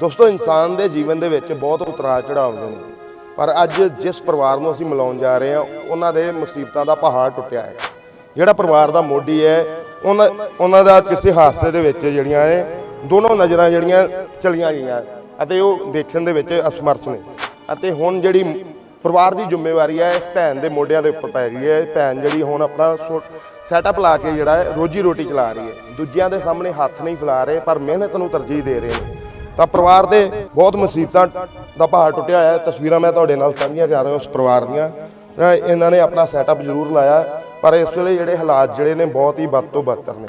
ਦੋਸਤੋ, ਇਨਸਾਨ ਦੇ ਜੀਵਨ ਦੇ ਵਿੱਚ ਬਹੁਤ ਉਤਰਾਅ ਚੜਾਅ ਆਉਂਦੇ ਨੇ। ਪਰ ਅੱਜ ਜਿਸ ਪਰਿਵਾਰ ਨੂੰ ਅਸੀਂ ਮਿਲਾਉਣ ਜਾ ਰਹੇ ਹਾਂ, ਉਹਨਾਂ ਦੇ ਮੁਸੀਬਤਾਂ ਦਾ ਪਹਾੜ ਟੁੱਟਿਆ ਹੈ। ਜਿਹੜਾ ਪਰਿਵਾਰ ਦਾ ਮੋਢੀ ਹੈ, ਉਹਨਾਂ ਉਹਨਾਂ ਦਾ ਕਿਸੇ ਹਾਦਸੇ ਦੇ ਵਿੱਚ ਜਿਹੜੀਆਂ ਨੇ, ਦੋਨੋਂ ਨਜ਼ਰਾਂ ਜਿਹੜੀਆਂ ਚਲੀਆਂ ਗਈਆਂ ਅਤੇ ਉਹ ਦੇਖਣ ਦੇ ਵਿੱਚ ਅਸਮਰਥ ਨੇ। ਅਤੇ ਹੁਣ ਜਿਹੜੀ ਪਰਿਵਾਰ ਦੀ ਜ਼ਿੰਮੇਵਾਰੀ ਹੈ, ਇਸ ਭੈਣ ਦੇ ਮੋਢਿਆਂ ਦੇ ਉੱਪਰ ਪੈ ਗਈ ਹੈ। ਭੈਣ ਜਿਹੜੀ ਹੁਣ ਆਪਣਾ ਸੈਟਅਪ ਲਾ ਕੇ ਜਿਹੜਾ ਰੋਜੀ ਰੋਟੀ ਚਲਾ ਰਹੀ ਹੈ। ਦੂਜਿਆਂ ਦੇ ਸਾਹਮਣੇ ਹੱਥ ਨਹੀਂ ਫੈਲਾ ਰਹੇ, ਪਰ ਮਿਹਨਤ ਨੂੰ ਤਰਜੀਹ ਦੇ ਰਹੇ ਨੇ। ਤਾਂ ਪਰਿਵਾਰ ਦੇ ਬਹੁਤ ਮੁਸੀਬਤਾਂ ਦਾ ਪਹਾੜ ਟੁੱਟਿਆ ਹੋਇਆ ਹੈ। ਤਸਵੀਰਾਂ ਮੈਂ ਤੁਹਾਡੇ ਨਾਲ ਸਾਂਝੀਆਂ ਕਰ ਰਿਹਾ ਉਸ ਪਰਿਵਾਰ ਦੀਆਂ। ਤਾਂ ਇਹਨਾਂ ਨੇ ਆਪਣਾ ਸੈਟਅਪ ਜ਼ਰੂਰ ਲਾਇਆ, ਪਰ ਇਸ ਵੇਲੇ ਜਿਹੜੇ ਹਾਲਾਤ ਜਿਹੜੇ ਨੇ ਬਹੁਤ ਹੀ ਬਦ ਤੋਂ ਬਦਤਰ ਨੇ।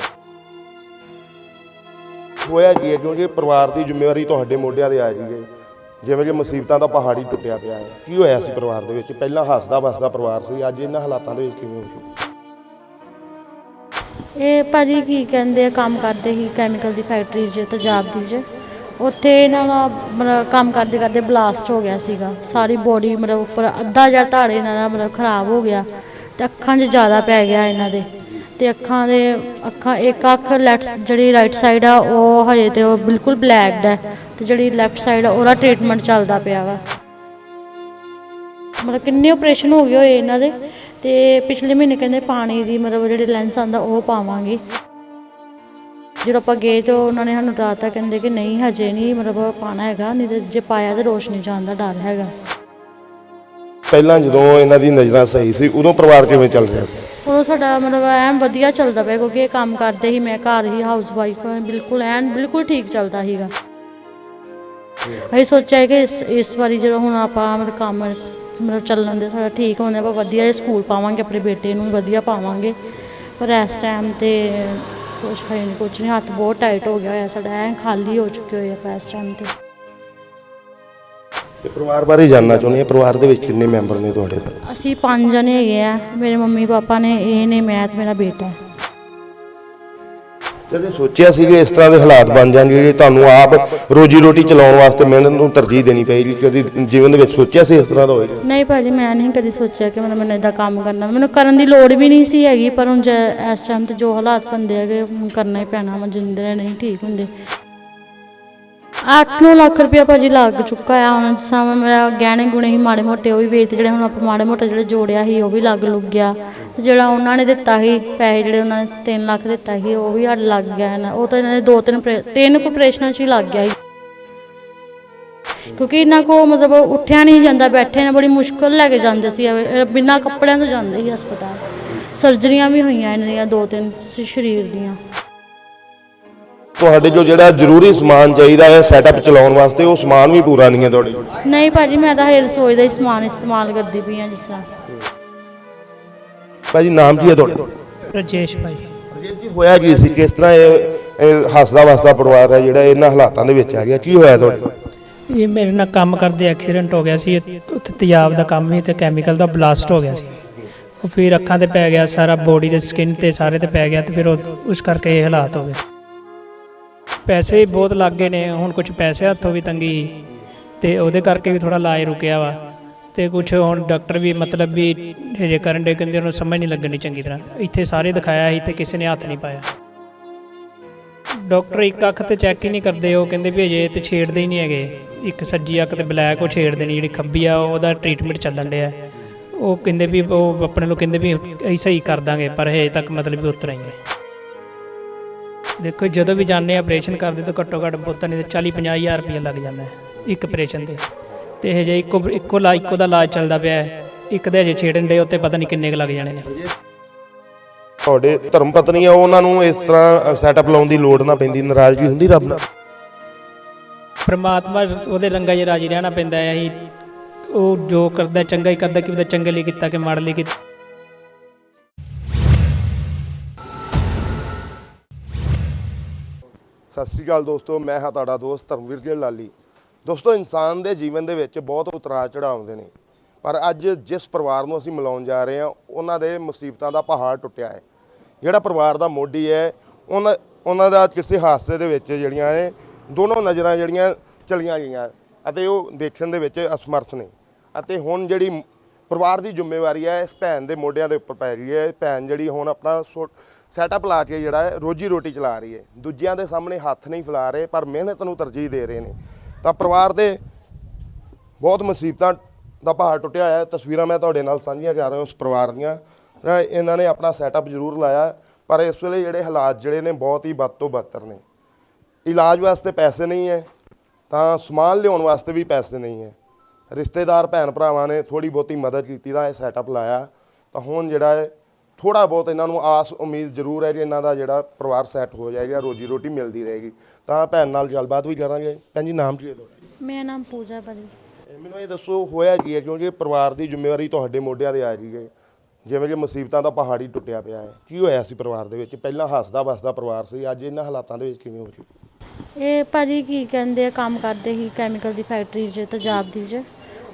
ਹੋਇਆ ਕੀ ਹੈ? ਕਿਉਂਕਿ ਪਰਿਵਾਰ ਦੀ ਜ਼ਿੰਮੇਵਾਰੀ ਤੁਹਾਡੇ ਮੋਢਿਆਂ ਤੇ ਆ ਗਈ ਹੈ। ਜਿਵੇਂ ਕਿ ਮੁਸੀਬਤਾਂ ਦਾ ਪਹਾੜ ਹੀ ਟੁੱਟਿਆ ਪਿਆ ਹੈ। ਕੀ ਹੋਇਆ ਸੀ ਪਰਿਵਾਰ ਦੇ ਵਿੱਚ? ਪਹਿਲਾਂ ਹੱਸਦਾ ਵਸਦਾ ਪਰਿਵਾਰ ਸੀ, ਅੱਜ ਇਹਨਾਂ ਹਾਲਾਤਾਂ ਦੇ ਵਿੱਚ ਕਿਵੇਂ ਹੋ ਗਿਆ ਇਹ ਭਾਜੀ ਕੀ ਕਹਿੰਦੇ ਆ, ਕੰਮ ਕਰਦੇ ਸੀ ਕੈਮੀਕਲ ਦੀ ਫੈਕਟਰੀ 'ਚ, ਤੇਜ਼ਾਬ ਦੀ 'ਚ। ਉੱਥੇ ਇਹਨਾਂ ਦਾ ਮਤਲਬ ਕੰਮ ਕਰਦੇ ਕਰਦੇ ਬਲਾਸਟ ਹੋ ਗਿਆ ਸੀਗਾ। ਸਾਰੀ ਬੋਡੀ ਮਤਲਬ ਉੱਪਰ ਅੱਧਾ ਜਿਹਾ ਧੜ ਇਹਨਾਂ ਦਾ ਮਤਲਬ ਖਰਾਬ ਹੋ ਗਿਆ ਤੇ ਅੱਖਾਂ 'ਚ ਜ਼ਿਆਦਾ ਪੈ ਗਿਆ ਇਹਨਾਂ ਦੇ। ਤੇ ਅੱਖਾਂ ਦੇ ਅੱਖਾਂ, ਇੱਕ ਅੱਖ ਲੈਫਟ ਜਿਹੜੀ ਰਾਈਟ ਸਾਈਡ ਆ, ਉਹ ਹਜੇ ਤੇ ਉਹ ਬਿਲਕੁਲ ਬਲੈਕਡ ਹੈ ਤੇ ਜਿਹੜੀ ਲੈਫਟ ਸਾਈਡ ਆ, ਉਹਦਾ ਟ੍ਰੀਟਮੈਂਟ ਚੱਲਦਾ ਪਿਆ ਵਾ। ਮਤਲਬ ਕਿੰਨੇ ਆਪਰੇਸ਼ਨ ਹੋ ਗਏ ਹੋਏ ਇਹਨਾਂ ਦੇ ਤੇ ਪਿਛਲੇ ਮਹੀਨੇ ਕਹਿੰਦੇ ਪਾਣੀ ਦੀ ਮਤਲਬ ਜਿਹੜੇ ਲੈਂਸ ਆਂਦਾ ਉਹ ਪਾਵਾਂਗੇ। ਜਦੋਂ ਆਪਾਂ ਗਏ ਤੇ ਉਹਨਾਂ ਨੇ ਸਾਨੂੰ ਡਰਾਤਾ ਕਹਿੰਦੇ ਕਿ ਨਹੀਂ ਹਜੇ ਨਹੀਂ ਮਤਲਬ ਪਾਣਾ ਹੈਗਾ ਨਹੀਂ ਤੇ ਜੇ ਪਾਇਆ ਤੇ ਰੋਸ਼ਨੀ ਜਾਣ ਦਾ ਡਰ ਹੈਗਾ। ਪਹਿਲਾਂ ਜਦੋਂ ਇਹਨਾਂ ਦੀ ਨਜ਼ਰਾਂ ਸਹੀ ਸੀ ਉਦੋਂ ਪਰਿਵਾਰ ਕਿਵੇਂ ਚੱਲ ਰਿਹਾ ਸੀ? ਉਦੋਂ ਸਾਡਾ ਮਤਲਬ ਐਨ ਵਧੀਆ ਚੱਲਦਾ ਪਿਆ ਕਿਉਂਕਿ ਇਹ ਕੰਮ ਕਰਦੇ ਸੀ ਮੈਂ ਘਰ ਹੀ ਹਾਊਸ ਵਾਈਫ ਬਿਲਕੁਲ ਐਨ ਬਿਲਕੁਲ ਠੀਕ ਚੱਲਦਾ ਸੀਗਾ। ਅਸੀਂ ਸੋਚਿਆ ਕਿ ਇਸ ਇਸ ਵਾਰੀ ਜਦੋਂ ਹੁਣ ਆਪਾਂ ਮਤਲਬ ਕੰਮ ਮਤਲਬ ਚੱਲਣ ਦੇ ਸਾਡਾ ਠੀਕ ਹੋਣੇ ਆਪਾਂ ਵਧੀਆ ਜਿਹਾ ਸਕੂਲ ਪਾਵਾਂਗੇ ਆਪਣੇ ਬੇਟੇ ਨੂੰ ਵਧੀਆ ਪਾਵਾਂਗੇ। ਪਰ ਇਸ ਟਾਈਮ ਤੇ ਕੁਛ ਹੈ ਨਹੀਂ ਕੁਛ ਨਹੀਂ ਹੱਥ ਬਹੁਤ ਟਾਈਟ ਹੋ ਗਿਆ ਹੋਇਆ ਸਾਡਾ ਐਨ ਖਾਲੀ ਹੋ ਚੁੱਕੇ ਹੋਏ ਆਪਾਂ ਇਸ ਟਾਈਮ ਤੇ। ਤੇ ਪਰਿਵਾਰ ਬਾਰੇ ਜਾਨਣਾ ਚਾਹੁੰਦੇ ਹਾਂ ਪਰਿਵਾਰ ਦੇ ਵਿੱਚ ਕਿੰਨੇ ਮੈਂਬਰ ਨੇ ਤੁਹਾਡੇ? ਅਸੀਂ ਪੰਜ ਜਣੇ ਹੈਗੇ ਆ ਮੇਰੇ ਮੰਮੀ ਪਾਪਾ ਨੇ ਇਹ ਨੇ ਮੈਂ ਤੇ ਮੇਰਾ ਬੇਟਾ। ਕਦੇ ਸੋਚਿਆ ਸੀ ਕਿ ਇਸ ਤਰ੍ਹਾਂ ਦੇ ਹਾਲਾਤ ਬਣ ਜਾਣਗੇ ਕਿ ਤੁਹਾਨੂੰ ਆਪ ਰੋਜੀ ਰੋਟੀ ਚਲਾਉਣ ਵਾਸਤੇ ਮਿਹਨਤ ਨੂੰ ਤਰਜੀਹ ਦੇਣੀ ਪਏਗੀ, ਕਦੀ ਜੀਵਨ ਦੇ ਵਿੱਚ ਸੋਚਿਆ ਸੀ ਇਸ ਤਰ੍ਹਾਂ ਦਾ ਹੋਏਗਾ? ਨਹੀਂ ਭਾਜੀ, ਮੈਂ ਨਹੀਂ ਕਦੀ ਸੋਚਿਆ ਕਿ ਮੈਨੂੰ ਮੈਨੂੰ ਇਦਾਂ ਕੰਮ ਕਰਨਾ, ਮੈਨੂੰ ਕਰਨ ਦੀ ਲੋੜ ਵੀ ਨਹੀਂ ਸੀ ਹੈਗੀ, ਪਰ ਹੁਣ ਜੇ ਇਸ ਟਾਈਮ ਤੇ ਜੋ ਹਾਲਾਤ ਬੰਦੇ ਹੈਗੇ, ਹੁਣ ਕਰਨਾ ਹੀ ਪੈਣਾ ਵਾ ਜਿੰਦੇ ਨਹੀਂ ਠੀਕ ਹੁੰਦੇ। 8-9 ਲੱਖ ਰੁਪਇਆ ਭਾਜੀ ਲੱਗ ਚੁੱਕਾ ਆ? ਹੁਣ ਜਿਸ ਤਰ੍ਹਾਂ ਮੇਰਾ ਗਹਿਣੇ ਗੁਣੇ ਹੀ ਮਾੜੇ ਮੋਟੇ, ਉਹ ਵੀ ਵੇਚ ਜਿਹੜੇ ਹੁਣ ਆਪਾਂ ਮਾੜੇ ਮੋਟੇ ਜਿਹੜੇ ਜੋੜਿਆ ਸੀ, ਉਹ ਵੀ ਲੱਗ ਲੁੱਗ ਗਿਆ। ਤੇ ਜਿਹੜਾ ਉਹਨਾਂ ਨੇ ਦਿੱਤਾ ਸੀ ਪੈਸੇ ਜਿਹੜੇ ਉਹਨਾਂ ਨੇ 3 ਲੱਖ ਦਿੱਤਾ ਸੀ, ਉਹ ਵੀ ਸਾਡੇ ਲੱਗ ਗਿਆ ਨਾ। ਉਹ ਤਾਂ ਇਹਨਾਂ ਦੇ ਦੋ ਤਿੰਨ ਤਿੰਨ ਕੁ ਆਪਰੇਸ਼ਨਾਂ 'ਚ ਹੀ ਲੱਗ ਗਿਆ ਸੀ। ਕਿਉਂਕਿ ਇਹਨਾਂ ਕੋ ਮਤਲਬ ਉੱਠਿਆ ਨਹੀਂ ਜਾਂਦਾ, ਬੈਠੇ ਨੇ, ਬੜੀ ਮੁਸ਼ਕਲ ਲੈ ਕੇ ਜਾਂਦੇ ਸੀ। ਬਿਨਾਂ ਕੱਪੜਿਆਂ ਤੋਂ ਜਾਂਦੇ ਸੀ ਹਸਪਤਾਲ। ਸਰਜਰੀਆਂ ਵੀ ਹੋਈਆਂ ਇਹਨਾਂ ਦੀਆਂ ਦੋ ਤਿੰਨ ਸਰੀਰ ਦੀਆਂ। ਤੁਹਾਡੇ ਜੋ ਜਿਹੜਾ ਜ਼ਰੂਰੀ ਸਮਾਨ ਚਾਹੀਦਾ ਹੈ ਸੈਟਅਪ ਚਲਾਉਣ ਵਾਸਤੇ ਉਹ ਸਮਾਨ ਵੀ ਪੂਰਾ ਨਹੀਂ ਹੈ ਤੁਹਾਡੇ? ਕੋਲ ਨਹੀਂ ਭਾਜੀ ਮੈਂ ਤਾਂ ਹੇਰ ਰਸੋਈ ਦਾ ਹੀ ਸਮਾਨ ਇਸਤੇਮਾਲ ਕਰਦੀ ਪਈ ਹਾਂ ਜਿਸ ਤਰ੍ਹਾਂ। ਭਾਜੀ ਨਾਮ ਕੀ ਹੈ ਤੁਹਾਡਾ? ਰਜੇਸ਼ ਭਾਈ। ਜੀ ਹੋਇਆ ਕੀ ਸੀ? ਕਿਸ ਤਰ੍ਹਾਂ ਇਹ ਇਹ ਹੱਸਦਾ ਵਸਦਾ ਪਰਿਵਾਰ ਹੈ ਜਿਹੜਾ ਇਹਨਾਂ ਹਾਲਾਤਾਂ ਦੇ ਵਿੱਚ ਆ ਗਿਆ? ਕੀ ਹੋਇਆ ਤੁਹਾਡੇ? ਨਾਲ? ਇਹ ਮੇਰੇ ਨਾਲ ਕੰਮ ਕਰਦੇ ਐਕਸੀਡੈਂਟ ਹੋ ਗਿਆ ਸੀ। ਉੱਥੇ ਤੇਜ਼ਾਬ ਦਾ ਕੰਮ ਸੀ ਤੇ ਕੈਮੀਕਲ ਦਾ ਬਲਾਸਟ ਹੋ ਗਿਆ ਸੀ। ਉਹ ਫਿਰ ਅੱਖਾਂ ਤੇ ਪੈ ਗਿਆ ਸਾਰਾ ਬੋਡੀ ਦੇ ਸਕਿਨ ਤੇ ਸਾਰੇ ਤੇ ਪੈ ਗਿਆ ਤੇ ਫਿਰ ਉਹ- ਉਸ ਕਰਕੇ ਇਹ ਹਾਲਾਤ ਹੋ ਗਏ। ਪੈਸੇ ਬਹੁਤ ਲੱਗ ਗਏ ਨੇ, ਹੁਣ ਕੁਝ ਪੈਸੇ ਹੱਥੋਂ ਵੀ ਤੰਗੀ। ਸੀ ਤੇ ਉਹਦੇ ਕਰਕੇ ਵੀ ਥੋੜਾ ਇਲਾਜ ਰੁਕਿਆ ਵਾ। ਤੇ ਕੁਝ ਹੁਣ ਡਾਕਟਰ ਵੀ ਮਤਲਬ ਵੀ ਹਜੇ ਕਰਨ ਦੇ ਕਹਿੰਦੇ ਉਹਨੂੰ ਸਮਝ ਨਹੀਂ ਲੱਗਣੀ ਚੰਗੀ ਤਰ੍ਹਾਂ। ਇੱਥੇ ਸਾਰੇ ਦਿਖਾਇਆ ਸੀ ਤੇ ਕਿਸੇ ਨੇ ਹੱਥ ਨਹੀਂ ਪਾਇਆ। ਡਾਕਟਰ ਇੱਕ ਅੱਖ ਤੇ ਚੈੱਕ ਹੀ ਨਹੀਂ ਕਰਦੇ, ਉਹ ਕਹਿੰਦੇ ਵੀ ਅਜੇ ਤੇ ਛੇੜਦੇ ਹੀ ਨਹੀਂ ਹੈਗੇ। ਇੱਕ ਸੱਜੀ ਅੱਖ ਤੇ ਬਲੈਕ ਉਹ ਛੇੜਦੇ ਨਹੀਂ ਜਿਹੜੀ ਖੱਬੀ ਆ, ਉਹਦਾ ਟ੍ਰੀਟਮੈਂਟ ਚੱਲਣ ਡਿਆ। ਉਹ ਕਹਿੰਦੇ ਵੀ ਉਹ ਆਪਣੇ ਲੋਕ ਕਹਿੰਦੇ ਵੀ ਅਸੀਂ ਸਹੀ ਕਰ ਦਾਂਗੇ, ਪਰ ਹਜੇ ਤੱਕ ਮਤਲਬ ਵੀ ਉਤਰ ਹੀ ਹੈ ਦੇਖੋ ਜਦੋਂ ਵੀ ਜਾਂਦੇ ਆ ਆਪਰੇਸ਼ਨ ਕਰਦੇ ਤਾਂ ਘੱਟੋ ਘੱਟ ਪੁੱਤਾਂ ਨਹੀਂ ਤੇ 40 50 ਹਜ਼ਾਰ ਰੁਪਏ ਲੱਗ ਜਾਂਦਾ ਹੈ ਇੱਕ ਆਪਰੇਸ਼ਨ ਤੇ। ਤੇ ਹਜੇ ਇੱਕੋ ਇੱਕੋ ਲਾ ਇੱਕੋ ਦਾ ਇਲਾਜ ਚੱਲਦਾ ਪਿਆ ਹੈ ਇੱਕ ਦੇ ਹਜੇ ਛੇੜਨ ਦੇ ਉੱਤੇ ਪਤਾ ਨਹੀਂ ਕਿੰਨੇ ਕੁ ਲੱਗ ਜਾਣੇ ਨੇ। ਤੁਹਾਡੇ ਧਰਮ ਪਤਨੀ ਆ ਉਹਨਾਂ ਨੂੰ ਇਸ ਤਰ੍ਹਾਂ ਸੈਟਅਪ ਲਾਉਣ ਦੀ ਲੋੜ ਨਾ ਪੈਂਦੀ ਨਾਰਾਜ਼ਗੀ ਹੁੰਦੀ ਰੱਬ ਨਾਲ। ਪਰਮਾਤਮਾ ਉਹਦੇ ਰੰਗਾਂ 'ਚ ਰਾਜੀ ਰਹਿਣਾ ਪੈਂਦਾ ਹੈ ਅਸੀਂ ਉਹ ਜੋ ਕਰਦਾ ਚੰਗਾ ਹੀ ਕਰਦਾ ਕਿ ਉਹਦਾ ਚੰਗੇ ਲਈ ਕੀਤਾ ਕਿ ਮਾੜੇ ਲਈ ਕੀਤਾ। ਸਤਿ ਸ੍ਰੀ ਅਕਾਲ ਦੋਸਤੋ, ਮੈਂ ਹਾਂ ਤੁਹਾਡਾ ਦੋਸਤ ਧਰਮਵੀਰ ਜੀ ਲਾਲੀ। ਦੋਸਤੋ, ਇਨਸਾਨ ਦੇ ਜੀਵਨ ਦੇ ਵਿੱਚ ਬਹੁਤ ਉਤਰਾਅ ਚੜਾਅ ਆਉਂਦੇ ਨੇ। ਪਰ ਅੱਜ ਜਿਸ ਪਰਿਵਾਰ ਨੂੰ ਅਸੀਂ ਮਿਲਾਉਣ ਜਾ ਰਹੇ ਹਾਂ, ਉਹਨਾਂ ਦੇ ਮੁਸੀਬਤਾਂ ਦਾ ਪਹਾੜ ਟੁੱਟਿਆ ਹੈ। ਜਿਹੜਾ ਪਰਿਵਾਰ ਦਾ ਮੋਢੀ ਹੈ, ਉਹਨਾਂ ਉਹਨਾਂ ਦਾ ਕਿਸੇ ਹਾਦਸੇ ਦੇ ਵਿੱਚ ਜਿਹੜੀਆਂ ਨੇ, ਦੋਨੋਂ ਨਜ਼ਰਾਂ ਜਿਹੜੀਆਂ ਚਲੀਆਂ ਗਈਆਂ ਅਤੇ ਉਹ ਦੇਖਣ ਦੇ ਵਿੱਚ ਅਸਮਰਥ ਨੇ। ਅਤੇ ਹੁਣ ਜਿਹੜੀ ਪਰਿਵਾਰ ਦੀ ਜ਼ਿੰਮੇਵਾਰੀ ਹੈ, ਇਸ ਭੈਣ ਦੇ ਮੋਢਿਆਂ ਦੇ ਉੱਪਰ ਪੈ ਗਈ ਹੈ। ਭੈਣ ਜਿਹੜੀ ਹੁਣ ਆਪਣਾ ਸੈਟਅਪ ਲਾ ਕੇ ਜਿਹੜਾ ਹੈ, ਰੋਜੀ ਰੋਟੀ ਚਲਾ ਰਹੀ ਹੈ। ਦੂਜਿਆਂ ਦੇ ਸਾਹਮਣੇ ਹੱਥ ਨਹੀਂ ਫੈਲਾ ਰਹੇ, ਪਰ ਮਿਹਨਤ ਨੂੰ ਤਰਜੀਹ ਦੇ ਰਹੇ ਨੇ। ਤਾਂ ਪਰਿਵਾਰ ਦੇ ਬਹੁਤ ਮੁਸੀਬਤਾਂ ਦਾ ਪਹਾੜ ਟੁੱਟਿਆ ਹੋਇਆ ਤਸਵੀਰਾਂ ਮੈਂ ਤੁਹਾਡੇ ਨਾਲ ਸਾਂਝੀਆਂ ਕਰ ਰਿਹਾ ਉਸ ਪਰਿਵਾਰ ਦੀਆਂ। ਇਹਨਾਂ ਨੇ ਆਪਣਾ ਸੈਟਅਪ ਜ਼ਰੂਰ ਲਾਇਆ, ਪਰ ਇਸ ਵੇਲੇ ਜਿਹੜੇ ਹਾਲਾਤ ਜਿਹੜੇ ਨੇ, ਬਹੁਤ ਹੀ ਬਦ ਤੋਂ ਬਦਤਰ ਨੇ। ਇਲਾਜ ਵਾਸਤੇ ਪੈਸੇ ਨਹੀਂ ਹੈ, ਤਾਂ ਸਮਾਨ ਲਿਆਉਣ ਵਾਸਤੇ ਵੀ ਪੈਸੇ ਨਹੀਂ ਹੈ। ਰਿਸ਼ਤੇਦਾਰ ਭੈਣ ਭਰਾਵਾਂ ਨੇ ਥੋੜੀ ਬਹੁਤੀ ਮਦਦ ਕੀਤੀ, ਤਾਂ ਇਹ ਸੈਟਅਪ ਲਾਇਆ। ਤਾਂ ਹੁਣ ਜਿਹੜਾ ਹੈ ਥੋੜਾ ਬਹੁਤ ਇਹਨਾਂ ਨੂੰ ਆਸ ਉਮੀਦ ਜ਼ਰੂਰ ਹੈ ਕਿ ਇਹਨਾਂ ਦਾ ਜਿਹੜਾ ਪਰਿਵਾਰ ਸੈੱਟ ਹੋ ਜਾਏਗਾ ਰੋਜੀ ਰੋਟੀ ਮਿਲਦੀ ਰਹੇਗੀ। ਤਾਂ ਭੈਣ ਨਾਲ ਗੱਲਬਾਤ ਵੀ ਕਰਾਂਗੇ। ਭੈਣ ਜੀ ਨਾਮ ਕੀ ਹੈ ਤੁਹਾਡਾ? ਮੇਰਾ ਨਾਮ ਪੂਜਾ ਭਾਜੀ। ਇਹ ਮੈਨੂੰ ਇਹ ਦੱਸੋ ਹੋਇਆ ਕੀ ਹੈ? ਕਿਉਂਕਿ ਪਰਿਵਾਰ ਦੀ ਜ਼ਿੰਮੇਵਾਰੀ ਤੁਹਾਡੇ ਮੋਢਿਆਂ ਤੇ ਆ ਰਹੀ ਹੈ। ਜਿਵੇਂ ਕਿ ਮੁਸੀਬਤਾਂ ਦਾ ਪਹਾੜੀ ਟੁੱਟਿਆ ਪਿਆ ਹੈ। ਕੀ ਹੋਇਆ ਸੀ ਪਰਿਵਾਰ ਦੇ ਵਿੱਚ? ਪਹਿਲਾਂ ਹੱਸਦਾ ਵਸਦਾ ਪਰਿਵਾਰ ਸੀ ਅੱਜ ਇਹਨਾਂ ਹਾਲਾਤਾਂ ਦੇ ਵਿੱਚ ਕਿਵੇਂ ਹੋ ਰਹੀ ਇਹ ਭਾਜੀ ਕੀ ਕਹਿੰਦੇ ਆ ਕੰਮ ਕਰਦੇ ਸੀ ਕੈਮੀਕਲ ਦੀ ਫੈਕਟਰੀ 'ਚ ਤੇਜ਼ਾਬ ਦੀ 'ਚ।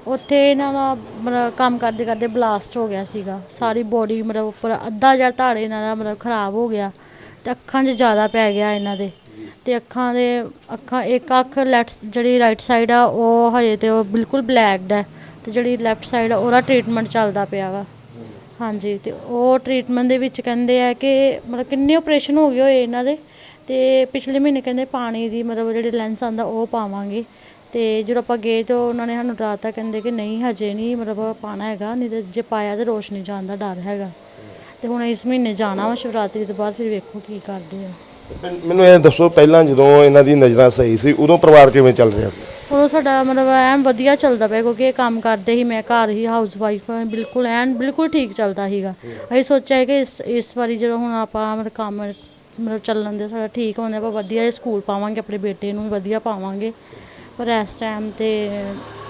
ਉੱਥੇ ਇਹਨਾਂ ਦਾ ਮਤਲਬ ਕੰਮ ਕਰਦੇ ਕਰਦੇ ਬਲਾਸਟ ਹੋ ਗਿਆ ਸੀਗਾ। ਸਾਰੀ ਬੋਡੀ ਮਤਲਬ ਉੱਪਰ ਅੱਧਾ ਜਾਂ ਧਾੜੇ ਇਹਨਾਂ ਦਾ ਮਤਲਬ ਖਰਾਬ ਹੋ ਗਿਆ ਤੇ ਅੱਖਾਂ 'ਚ ਜ਼ਿਆਦਾ ਪੈ ਗਿਆ ਇਹਨਾਂ ਦੇ। ਤੇ ਅੱਖਾਂ ਦੇ ਅੱਖਾਂ, ਇੱਕ ਅੱਖ ਲੈਫਟ ਜਿਹੜੀ ਰਾਈਟ ਸਾਈਡ ਆ, ਉਹ ਹਜੇ ਤੇ ਉਹ ਬਿਲਕੁਲ ਬਲੈਕਡ ਹੈ ਤੇ ਜਿਹੜੀ ਲੈਫਟ ਸਾਈਡ ਆ, ਉਹਦਾ ਟ੍ਰੀਟਮੈਂਟ ਚੱਲਦਾ ਪਿਆ ਵਾ। ਹਾਂਜੀ, ਤੇ ਉਹ ਟ੍ਰੀਟਮੈਂਟ ਦੇ ਵਿੱਚ ਕਹਿੰਦੇ ਆ ਕਿ ਮਤਲਬ ਕਿੰਨੇ ਆਪਰੇਸ਼ਨ ਹੋ ਗਏ ਹੋਏ ਇਹਨਾਂ ਦੇ। ਤੇ ਪਿਛਲੇ ਮਹੀਨੇ ਕਹਿੰਦੇ ਪਾਣੀ ਦੀ ਮਤਲਬ ਜਿਹੜੇ ਲੈਂਸ ਆਂਦਾ ਉਹ ਪਾਵਾਂਗੇ। ਤੇ ਜਦੋਂ ਆਪਾਂ ਗਏ ਤਾਂ ਉਹਨਾਂ ਨੇ ਸਾਨੂੰ ਡਰਾਤਾ ਕਹਿੰਦੇ ਕਿ ਨਹੀਂ ਹਜੇ ਨਹੀਂ ਮਤਲਬ ਪਾਣਾ ਹੈਗਾ ਨਹੀਂ ਤੇ ਜੇ ਪਾਇਆ ਤੇ ਰੋਸ਼ਨੀ ਜਾਣ ਦਾ ਡਰ ਹੈਗਾ। ਤੇ ਹੁਣ ਇਸ ਮਹੀਨੇ ਜਾਣਾ ਵਾ ਸ਼ਿਵਰਾਤਰੀ ਤੋਂ ਬਾਅਦ ਫਿਰ ਵੇਖੋ ਕੀ ਕਰਦੇ ਆ। ਮੈਨ- ਇਹ ਦੱਸੋ ਪਹਿਲਾਂ ਜਦੋਂ ਇਹਨਾਂ ਦੀ ਨਜ਼ਰਾਂ ਸਹੀ ਸੀ ਉਦੋਂ ਪਰਿਵਾਰ ਕਿਵੇਂ ਚੱਲ ਰਿਹਾ ਸੀ? ਉਦੋਂ ਸਾਡਾ ਮਤਲਬ ਐਨ ਵਧੀਆ ਚੱਲਦਾ ਪਿਆ ਕਿਉਂਕਿ ਇਹ ਕੰਮ ਕਰਦੇ ਸੀ ਮੈਂ ਘਰ ਹੀ ਹਾਊਸ ਵਾਈਫ ਬਿਲਕੁਲ ਐਨ ਬਿਲਕੁਲ ਠੀਕ ਚੱਲਦਾ ਸੀਗਾ। ਅਸੀਂ ਸੋਚਿਆ ਕਿ ਇਸ ਇਸ ਵਾਰੀ ਜਦੋਂ ਹੁਣ ਆਪਾਂ ਮਤਲਬ ਕੰਮ ਮਤਲਬ ਚੱਲਣ ਦੇ ਸਾਡਾ ਠੀਕ ਹੋਣੇ ਆਪਾਂ ਵਧੀਆ ਜਿਹਾ ਸਕੂਲ ਪਾਵਾਂਗੇ ਆਪਣੇ ਬੇਟੇ ਨੂੰ ਵੀ ਵਧੀਆ ਪਾਵਾਂਗੇ। ਪਰ ਇਸ ਟਾਈਮ ਤੇ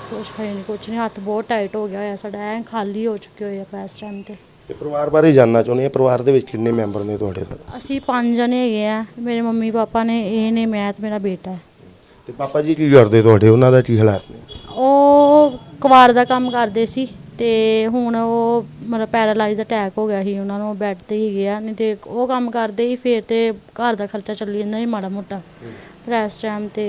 ਕੁਛ ਹੈ ਨਹੀਂ ਕੁਛ ਨਹੀਂ ਹੱਥ ਬਹੁਤ ਟਾਈਟ ਹੋ ਗਿਆ ਹੋਇਆ ਸਾਡਾ ਐਨ ਖਾਲੀ ਹੋ ਚੁੱਕੇ ਹੋਏ ਆਪਾਂ ਇਸ ਟਾਈਮ ਤੇ। ਤੇ ਪਰਿਵਾਰ ਬਾਰੇ ਜਾਨਣਾ ਚਾਹੁੰਦੇ ਆ ਪਰਿਵਾਰ ਦੇ ਵਿੱਚ ਕਿੰਨੇ ਮੈਂਬਰ ਨੇ ਤੁਹਾਡੇ? ਸਰ ਅਸੀਂ ਪੰਜ ਜਣੇ ਹੈਗੇ ਆ ਮੇਰੇ ਮੰਮੀ ਪਾਪਾ ਨੇ ਇਹ ਨੇ ਮੈਂ ਤੇ ਮੇਰਾ ਬੇਟਾ। ਹੈ ਤੇ ਪਾਪਾ ਜੀ ਕੀ ਕਰਦੇ ਤੁਹਾਡੇ? ਉਹਨਾਂ ਦਾ ਕੀ ਹਾਲਾਤ ਨੇ? ਉਹ ਕਵਾੜ ਦਾ ਕੰਮ ਕਰਦੇ ਸੀ ਤੇ ਹੁਣ ਉਹ ਮਤਲਬ ਪੈਰਾਲਾਈਜ਼ ਅਟੈਕ ਹੋ ਗਿਆ ਸੀ ਉਹਨਾਂ ਨੂੰ ਬੈੱਡ ਤੇ ਹੀ ਗਿਆ ਨਹੀਂ ਤੇ ਉਹ ਕੰਮ ਕਰਦੇ ਸੀ ਫਿਰ ਤੇ ਘਰ ਦਾ ਖਰਚਾ ਚੱਲੀ ਜਾਂਦਾ ਸੀ ਮਾੜਾ ਮੋਟਾ। ਫਿਰ ਇਸ ਟਾਈਮ ਤੇ